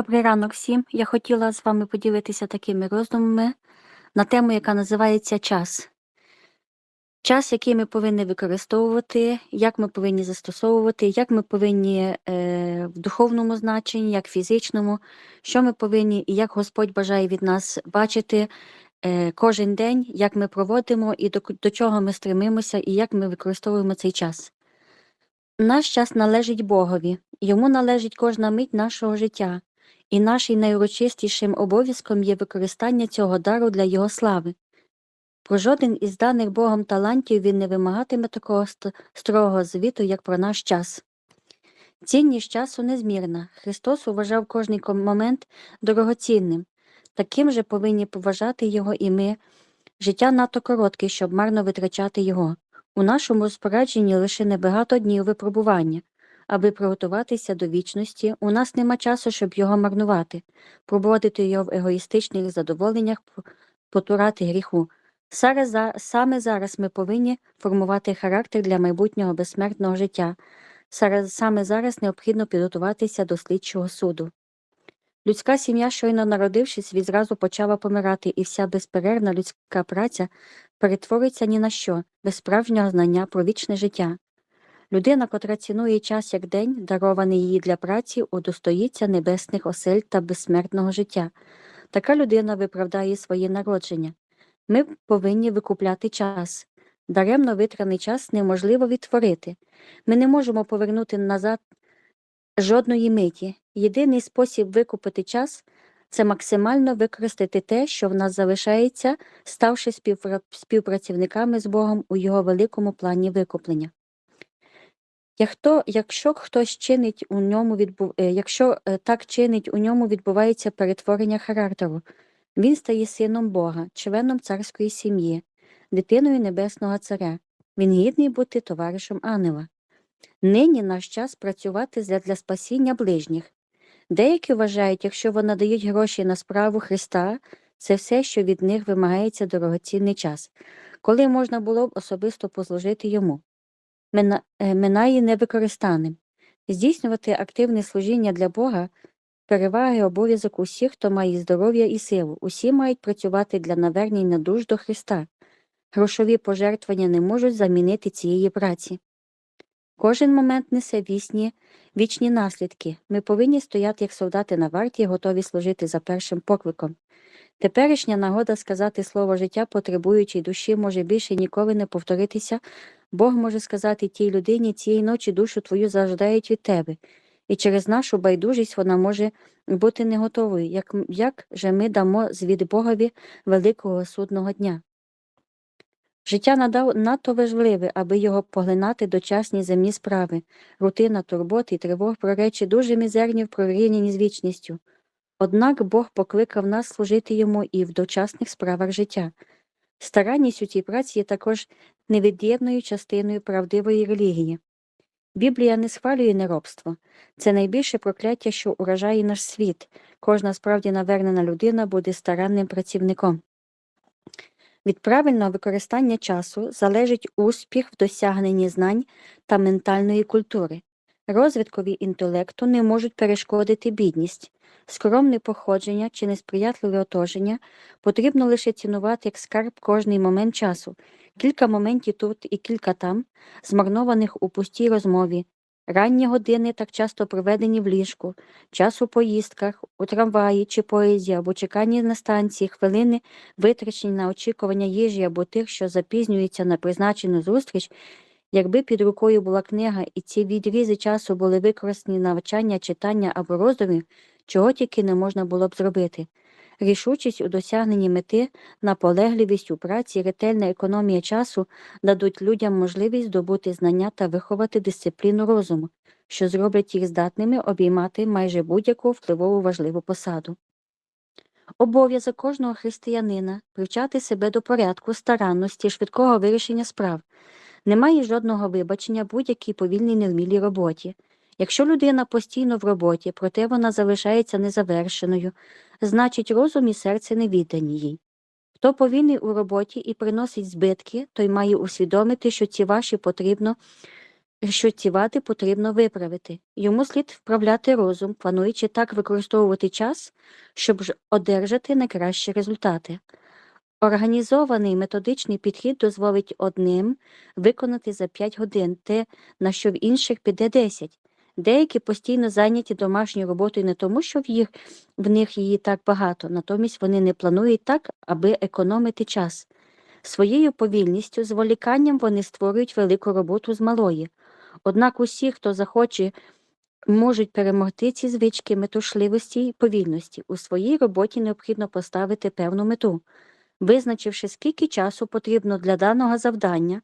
Добрий ранок всім. Я хотіла з вами поділитися такими роздумами на тему, яка називається час. Час, який ми повинні використовувати, як ми повинні застосовувати, як ми повинні е, в духовному значенні, як фізичному, що ми повинні і як Господь бажає від нас бачити е, кожен день, як ми проводимо і до, до чого ми стремимося, і як ми використовуємо цей час. Наш час належить Богові, йому належить кожна мить нашого життя, і нашим найурочистішим обов'язком є використання цього дару для його слави. Про жоден із даних Богом талантів він не вимагатиме такого ст- строгого звіту, як про наш час. Цінність часу незмірна. Христос вважав кожний момент дорогоцінним. Таким же повинні поважати його і ми. Життя надто коротке, щоб марно витрачати його. У нашому розпорядженні лише небагато днів випробування. Аби приготуватися до вічності, у нас нема часу, щоб його марнувати, проводити його в егоїстичних задоволеннях, потурати гріху. Саме, зараз ми повинні формувати характер для майбутнього безсмертного життя. Саме зараз необхідно підготуватися до слідчого суду. Людська сім'я, щойно народившись, відразу почала помирати, і вся безперервна людська праця перетвориться ні на що, без справжнього знання про вічне життя. Людина, котра цінує час як день, дарований їй для праці, удостоїться небесних осель та безсмертного життя. Така людина виправдає своє народження. Ми повинні викупляти час. Даремно витраний час неможливо відтворити. Ми не можемо повернути назад жодної миті. Єдиний спосіб викупити час це максимально використати те, що в нас залишається, ставши співпрацівниками з Богом у його великому плані викуплення. Як хто- Якщо хтось чинить у ньому відбу... е, якщо е, так чинить, у ньому відбувається перетворення характеру. Він стає сином Бога, членом царської сім'ї, дитиною небесного царя. Він гідний бути товаришем ангела. Нині наш час працювати для, для спасіння ближніх. Деякі вважають, якщо вони дають гроші на справу Христа, це все, що від них вимагається дорогоцінний час, коли можна було б особисто послужити йому. Мина- е, Минає невикористаним. Здійснювати активне служіння для Бога переваги обов'язок усіх, хто має здоров'я і силу. Усі мають працювати для навернення душ до Христа. Грошові пожертвування не можуть замінити цієї праці. Кожен момент несе вісні, вічні наслідки. Ми повинні стояти як солдати на варті, готові служити за першим покликом. Теперішня нагода сказати слово життя потребуючій душі може більше ніколи не повторитися. Бог може сказати тій людині цієї ночі душу твою заждають від тебе, і через нашу байдужість вона може бути не готовою, як, як же ми дамо звіт Богові великого судного дня. Життя надав надто важливе, аби його поглинати дочасні земні справи, рутина, турботи і тривог про речі дуже мізерні в порівнянні з вічністю. Однак Бог покликав нас служити йому і в дочасних справах життя. Старанність у цій праці є також невід'ємною частиною правдивої релігії. Біблія не схвалює неробство. Це найбільше прокляття, що уражає наш світ. Кожна справді навернена людина буде старанним працівником. Від правильного використання часу залежить успіх в досягненні знань та ментальної культури. Розвиткові інтелекту не можуть перешкодити бідність, скромне походження чи несприятливе оточення потрібно лише цінувати як скарб кожний момент часу, кілька моментів тут і кілька там, змарнованих у пустій розмові, ранні години так часто проведені в ліжку, час у поїздках, у трамваї чи поїзді або чеканні на станції, хвилини, витрачені на очікування їжі або тих, що запізнюються на призначену зустріч, якби під рукою була книга і ці відрізи часу були використані на навчання, читання або роздумів, чого тільки не можна було б зробити. Рішучість у досягненні мети, наполегливість у праці, ретельна економія часу дадуть людям можливість здобути знання та виховати дисципліну розуму, що зроблять їх здатними обіймати майже будь-яку впливову важливу посаду. Обов'язок кожного християнина привчати себе до порядку, старанності, швидкого вирішення справ. Немає жодного вибачення будь-якій повільній невмілій роботі. Якщо людина постійно в роботі, проте вона залишається незавершеною, значить розум і серце не віддані їй. Хто повільний у роботі і приносить збитки, той має усвідомити, що ці ваші потрібно що ці вади потрібно виправити. Йому слід вправляти розум, плануючи так використовувати час, щоб одержати найкращі результати. Організований методичний підхід дозволить одним виконати за 5 годин те, на що в інших піде 10. Деякі постійно зайняті домашньою роботою не тому, що в, їх, в них її так багато, натомість вони не планують так, аби економити час. Своєю повільністю, зволіканням вони створюють велику роботу з малої. Однак усі, хто захоче, можуть перемогти ці звички метушливості і повільності. У своїй роботі необхідно поставити певну мету. Визначивши, скільки часу потрібно для даного завдання,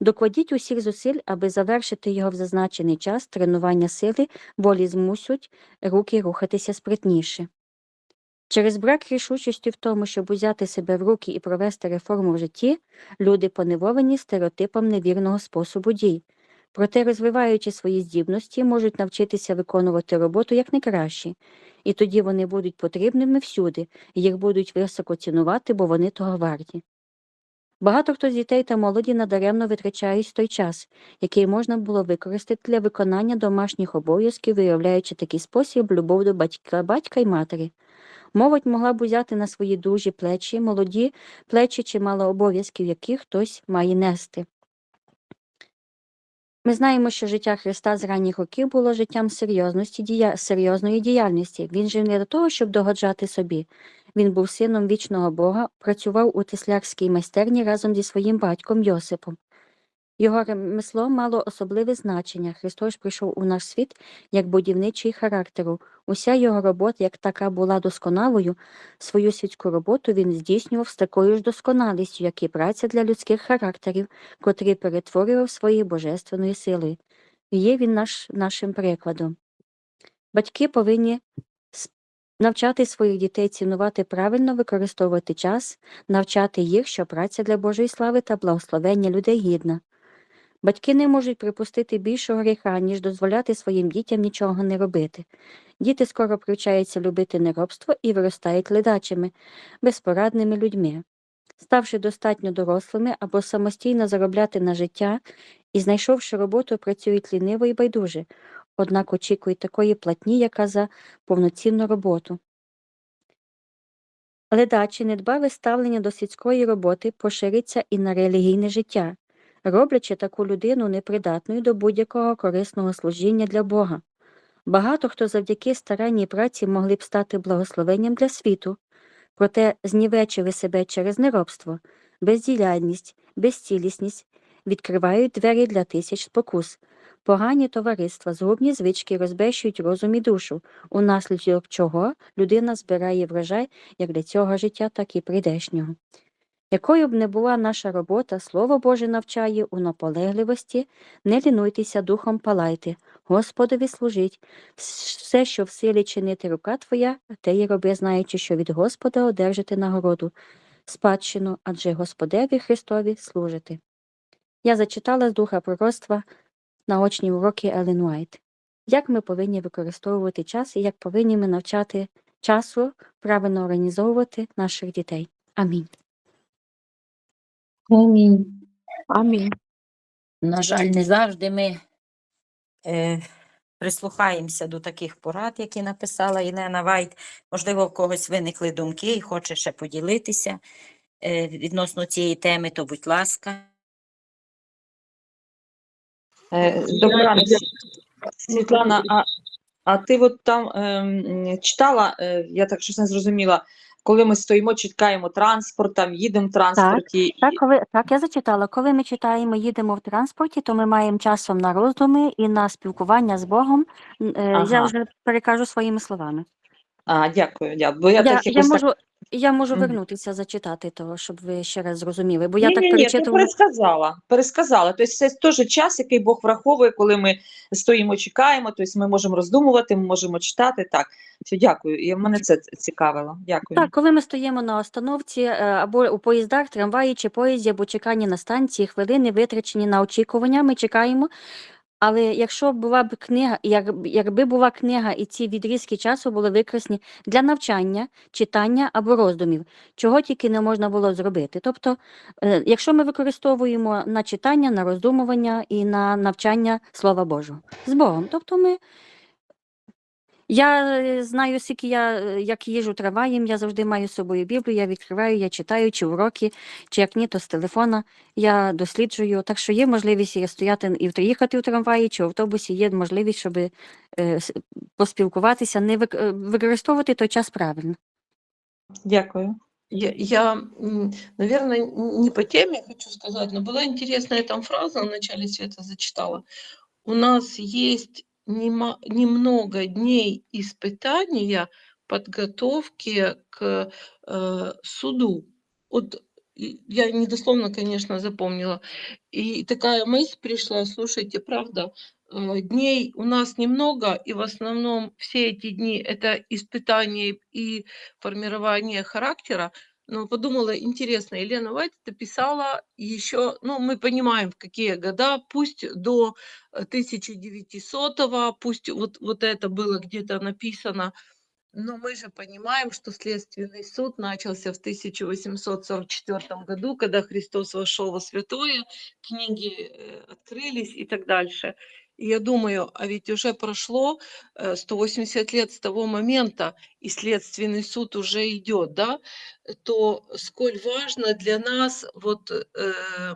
докладіть усіх зусиль, аби завершити його в зазначений час, тренування сили, волі змусять руки рухатися спритніше. Через брак рішучості в тому, щоб узяти себе в руки і провести реформу в житті, люди поневолені стереотипом невірного способу дій. Проте, розвиваючи свої здібності, можуть навчитися виконувати роботу якнайкраще, і тоді вони будуть потрібними всюди, і їх будуть високо цінувати, бо вони того варті. Багато хто з дітей та молоді надаремно витрачають той час, який можна було використати для виконання домашніх обов'язків, виявляючи такий спосіб любов до батька, батька й матері. Молодь могла б узяти на свої дужі плечі, молоді плечі чимало обов'язків, які хтось має нести. Ми знаємо, що життя Христа з ранніх років було життям серйозності, дія... серйозної діяльності. Він жив не до того, щоб догоджати собі. Він був сином вічного Бога, працював у теслярській майстерні разом зі своїм батьком Йосипом. Його ремесло мало особливе значення. Христос прийшов у наш світ як будівничий характеру. Уся його робота, як така була досконалою, свою світську роботу він здійснював з такою ж досконалістю, як і праця для людських характерів, котрі перетворював своєю божественною силою. Є він наш, нашим прикладом. Батьки повинні навчати своїх дітей цінувати правильно, використовувати час, навчати їх, що праця для Божої слави та благословення людей гідна. Батьки не можуть припустити більшого гріха, ніж дозволяти своїм дітям нічого не робити. Діти скоро привчаються любити неробство і виростають ледачими, безпорадними людьми. Ставши достатньо дорослими або самостійно заробляти на життя і знайшовши роботу, працюють ліниво і байдуже, однак очікують такої платні, яка за повноцінну роботу. Ледачі недбале ставлення до світської роботи пошириться і на релігійне життя, роблячи таку людину непридатною до будь-якого корисного служіння для Бога. Багато хто завдяки старанній праці могли б стати благословенням для світу, проте знівечили себе через неробство, бездіяльність, безцілісність, відкривають двері для тисяч спокус. Погані товариства, згубні звички розбещують розум і душу, унаслідок чого людина збирає врожай як для цього життя, так і прийдешнього. Якою б не була наша робота, Слово Боже навчає у наполегливості, не лінуйтеся духом палайте, Господові служіть, все, що в силі чинити рука твоя, те й роби, знаючи, що від Господа одержите нагороду, спадщину, адже Господеві Христові служити. Я зачитала з духа пророцтва наочні уроки Елен Уайт. Як ми повинні використовувати час і як повинні ми навчати часу правильно організовувати наших дітей. Амінь. Амінь. Амінь. На жаль, не завжди ми е, прислухаємося до таких порад, які написала Єлена Вайт. Можливо, в когось виникли думки і хоче ще поділитися е, відносно цієї теми, то будь ласка. Е, ранок, Світлана, а, а ти от там ем, читала, е, я так щось не зрозуміла, коли ми стоїмо, чекаємо транспорт, там їдемо в транспорті. Так, Так, коли, так, я зачитала. Коли ми читаємо, їдемо в транспорті, то ми маємо часом на роздуми і на спілкування з Богом. Е, Я вже перекажу своїми словами. А, дякую, дякую. Бо я, Я, так я, можу так... я можу вернутися зачитати того, щоб ви ще раз зрозуміли, бо я ні, так ні, ні, ти перечитувала. пересказала, пересказала. Тобто це теж час, який Бог враховує, коли ми стоїмо, чекаємо, тобто ми можемо роздумувати, ми можемо читати. Так, все, дякую. І мене це цікавило. Дякую. Так, коли ми стоїмо на остановці е, або у поїздах, трамваї чи поїзді, або чеканні на станції, хвилини витрачені на очікування, ми чекаємо. Але якщо була б книга, як, якби була книга і ці відрізки часу були використані для навчання, читання або роздумів, чого тільки не можна було зробити. Тобто, е, якщо ми використовуємо на читання, на роздумування і на навчання Слова Божого з Богом, тобто ми. Я е, знаю, скільки я е, як їжу трамваєм, я завжди маю з собою Біблію, я відкриваю, я читаю, чи уроки, чи як ні, то з телефона я досліджую. Так що є можливість і стояти і в- їхати в трамваї, чи в автобусі, є можливість, щоб е, поспілкуватися, не е, використовувати той час правильно. Дякую. Я, я наверное, не по теме хочу сказать, но была интересная там фраза, в начале Света зачитала. У нас есть немного дней испытания подготовки к э, суду. Вот я недословно, конечно, запомнила. И такая мысль пришла, слушайте, правда, э, дней у нас немного, и в основном все эти дни это испытание и формирование характера. Но подумала, интересно, Елена Вайт это писала еще, ну, мы понимаем, в какие года, пусть до э, 1900-го, пусть вот, вот это было где-то написано, но мы же понимаем, что Следственный суд начался в 1844 году, когда Христос вошел во святое, книги э, открылись и так дальше. И я думаю, а ведь уже прошло э, 180 лет с того момента, и Следственный суд уже идет, да, то сколь важно для нас вот э,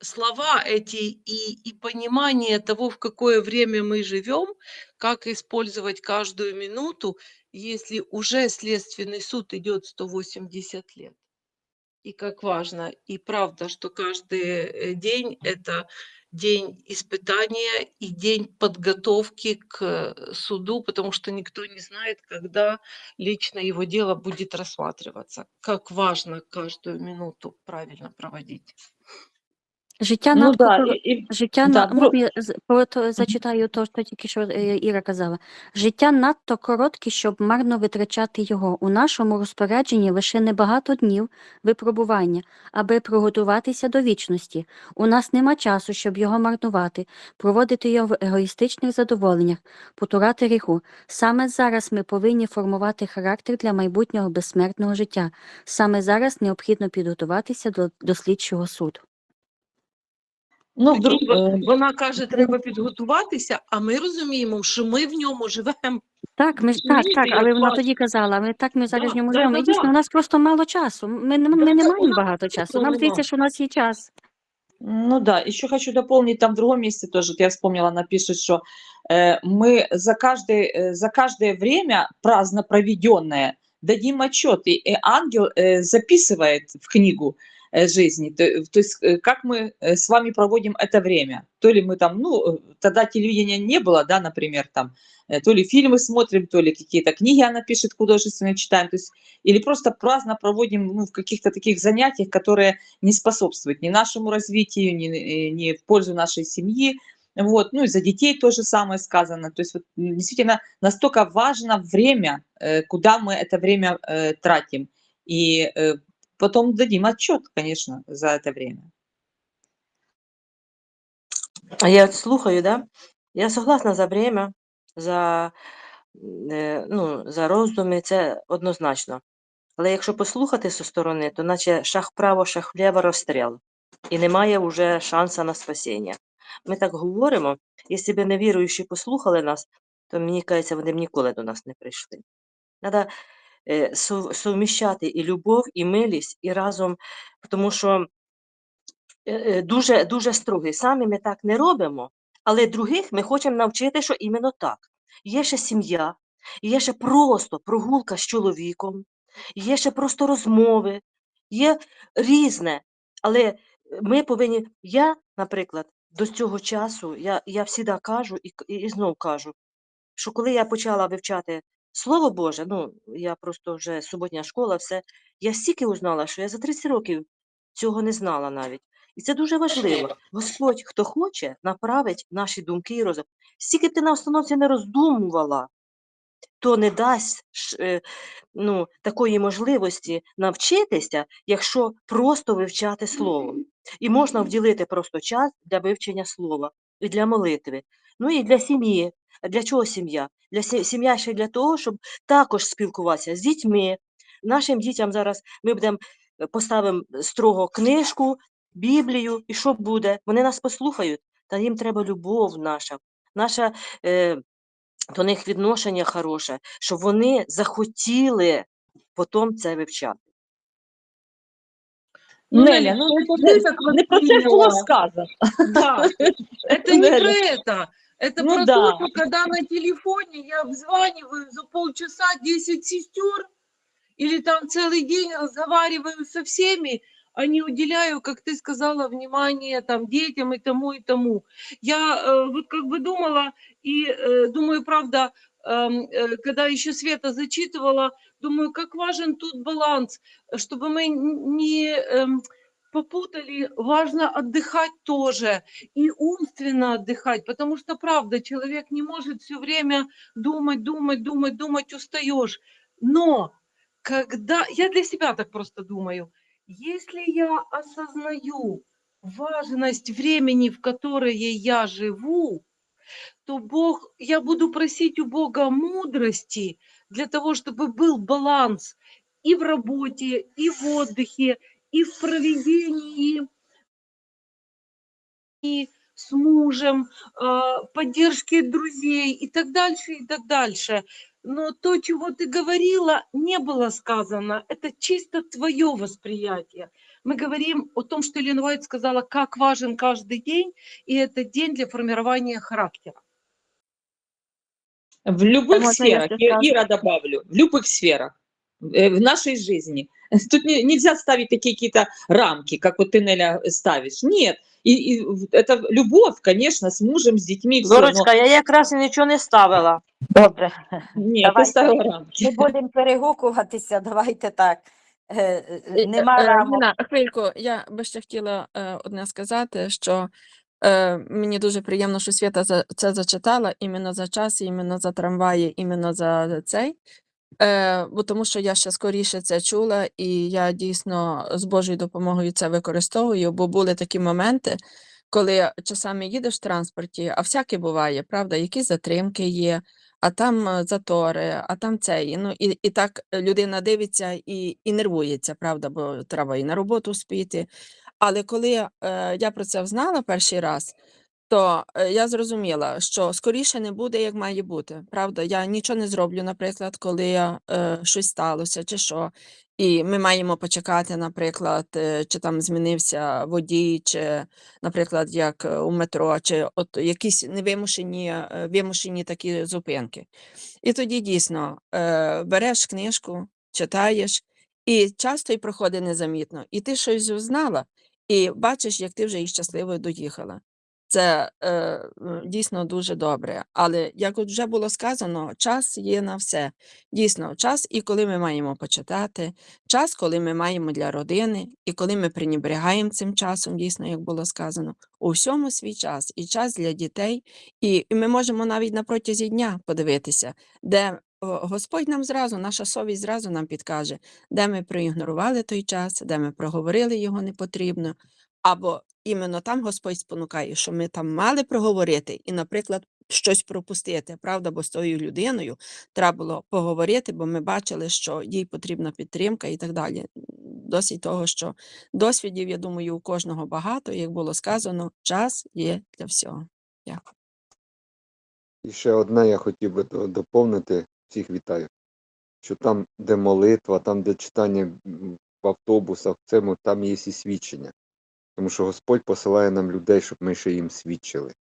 слова эти и, и понимание того, в какое время мы живем, как использовать каждую минуту, если уже Следственный суд идет 180 лет. И как важно, и правда, что каждый э, день это день испытания и день подготовки к суду, потому что никто не знает, когда лично его дело будет рассматриваться. Как важно каждую минуту правильно проводить. Життя Ну надто да, і, Життя Да, на з- про зачитаю то, що тільки що е, Іра казала. Життя надто коротке, щоб марно витрачати його. У нашому розпорядженні лише небагато днів випробування, аби приготуватися до вічності. У нас нема часу, щоб його марнувати, проводити його в егоїстичних задоволеннях, потурати гріху. Саме зараз ми повинні формувати характер для майбутнього безсмертного життя. Саме зараз необхідно підготуватися до, до слідчого суду. ну, вдруг, Прикинь, е, во- Вона каже, треба підготуватися, а ми розуміємо, що ми в ньому живемо. Так, ми ж так, Розумієте, так, як але вона важко? тоді казала, ми так ми зараз Да, в ньому да, живемо. да, І дійсно, да. у нас просто мало часу. Ми, не- ми Да, не да, у маємо нас багато часу. Нам нема. здається, що у нас є час. Ну да, еще хочу дополнить, там в другом месте тоже, вот я вспомнила, она пишет, что э, мы за, каждое, э, за каждое время праздно проведенное дадим отчет, и, и ангел э, записывает в книгу э, жизни, то, то есть э, как мы э, с вами проводим это время. То ли мы там, ну, э, тогда телевидения не было, да, например, там, э, то ли фильмы смотрим, то ли какие-то книги она пишет художественные читаем, то есть или просто праздно проводим ну, в каких-то таких занятиях, которые не способствует ни нашему развитию, ни, э, ни в пользу нашей семьи. Вот. Ну и за детей то же самое сказано. То есть вот, действительно настолько важно время, э, куда мы это время э, тратим. И э, потом дадим отчет, конечно, за это время. Я слухаю, да? Я согласна за время, за, е, ну, за роздуми, це однозначно. Але якщо послухати зі сторони, то наче шах вправо, шах вліво розстріл. І немає вже шанса на спасіння. Ми так говоримо, якщо б невіруючі послухали нас, то мені кажеться, вони б ніколи до нас не прийшли. Треба су- суміщати і любов, і милість, і разом, тому що е, е, дуже, дуже строгий. Самі ми так не робимо, але других ми хочемо навчити, що іменно так. Є ще сім'я, є ще просто прогулка з чоловіком, є ще просто розмови, є різне. Але ми повинні, я, наприклад, до цього часу, я, я завжди кажу і, і, і кажу, що коли я почала вивчати Слово Боже, ну, я просто вже суботня школа, все, я стільки узнала, що я за 30 років цього не знала навіть. І це дуже важливо. Господь, хто хоче, направить наші думки і розум. Скільки б ти на установці не роздумувала, то не дасть е, ну, такої можливості навчитися, якщо просто вивчати слово. І можна вділити просто час для вивчення слова. і для молитви. Ну і для сім'ї. А для чого сім'я? Для сі- сім'я ще для того, щоб також спілкуватися з дітьми. Нашим дітям зараз ми будемо е, поставимо строго книжку, Біблію, і що буде? Вони нас послухають, та їм треба любов наша, наша е, до них відношення хороше, щоб вони захотіли потім це вивчати. Ну, Неля, Неля, ну это не, ты так не про це ж було восприняла. сказано. Да, это не Неля. про это. Это Ну про да. то, что когда на телефоне я обзваниваю за полчаса 10 сестер, или там целый день разговариваю со всеми, а не уделяю, как ты сказала, внимание там детям и тому, и тому. Я э, вот как бы думала, и э, думаю, правда, эм, э, когда еще Света зачитывала, думаю, как важен тут баланс, чтобы мы н- не эм, попутали, важно отдыхать тоже и умственно отдыхать, потому что, правда, человек не может все время думать, думать, думать, думать, устаешь. Но когда, я для себя так просто думаю, если я осознаю важность времени, в которое я живу, то Бог, я буду просить у Бога мудрости для того, чтобы был баланс и в работе, и в отдыхе, и в проведении и с мужем, а, поддержке друзей и так дальше, и так дальше. Но то, чего ты говорила, не было сказано. Это чисто твое восприятие. Мы говорим о том, что Елена Уайт сказала, как важен каждый день, и это день для формирования характера. В любых сферах? Ира добавлю, в любых сферах э, в нашей жизни. Тут не- нельзя ставить такие какие-то рамки, как вот ты, Неля, ставишь. Нет. И, и в- это любовь, конечно, с мужем, с детьми, все. Зорочка, я якраз і нічого не ставила. Добре. Нет, давай, ты ставила рамки. Не будемо перегукуватися, давайте так. Е, е, І, Нема е, рамок. Ніна, хвильку, я би ще хотіла е, одне сказати, що е, мені дуже приємно, що Свята за, це зачитала іменно за час, іменно за трамваї, іменно за цей. Е, бо тому що я ще скоріше це чула, і я дійсно з Божою допомогою це використовую, бо були такі моменти, коли часами їдеш в транспорті, а всяке буває, правда, якісь затримки є, а там е, затори, а там це. і, Ну, і, і так людина дивиться і, і нервується, правда, бо треба і на роботу спіти. Але коли е, я про це взнала перший раз, то е, я зрозуміла, що скоріше не буде, як має бути. Правда, я нічого не зроблю, наприклад, коли е, щось сталося чи що. І ми маємо почекати, наприклад, е, чи там змінився водій, чи, наприклад, як е, у метро, чи от якісь невимушені вимушені такі зупинки. І тоді дійсно береш книжку, читаєш, і часто й проходить незамітно. І ти щось узнала, і бачиш, як ти вже і щасливо доїхала. Це е, дійсно дуже добре. Але як вже було сказано, час є на все. Дійсно, час, і коли ми маємо почитати, час, коли ми маємо для родини, і коли ми пренебрігаємо цим часом, дійсно, як було сказано, у всьому свій час, і час для дітей, і ми можемо навіть на протязі дня подивитися, де Господь нам зразу, наша совість зразу нам підкаже, де ми проігнорували той час, де ми проговорили його непотрібно, або іменно там Господь спонукає, що ми там мали проговорити і, наприклад, щось пропустити, правда, бо з тою людиною треба було поговорити, бо ми бачили, що їй потрібна підтримка і так далі. Досить того, що досвідів, я думаю, у кожного багато, як було сказано, час є для всього. Дякую. І ще одне я хотів би доповнити, всіх вітаю, що там, де молитва, там, де читання в автобусах, цьому, там є і свідчення. Тому що Господь посилає нам людей, щоб ми ще їм свідчили.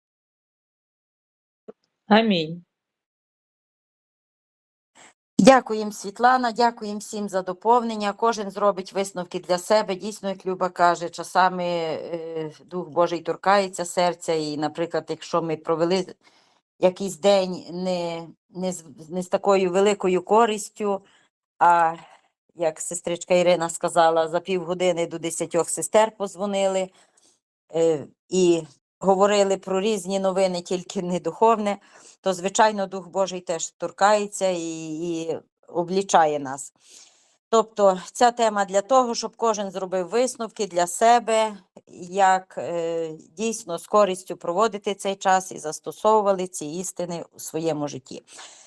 Аминь. Дякуємо, Світлана, дякуємо всім за доповнення. Кожен зробить висновки для себе. Дійсно, як Люба каже, часами е, Дух Божий торкається серця. І, наприклад, якщо ми провели якийсь день не, не, з, не з такою великою користю, а як сестричка Ірина сказала, за півгодини до десятьох сестер позвонили е, і говорили про різні новини, тільки не духовне, то, звичайно, Дух Божий теж торкається і, і облічає нас. Тобто ця тема для того, щоб кожен зробив висновки для себе як е, дійсно з користю проводити цей час і застосовували ці істини у своєму житті.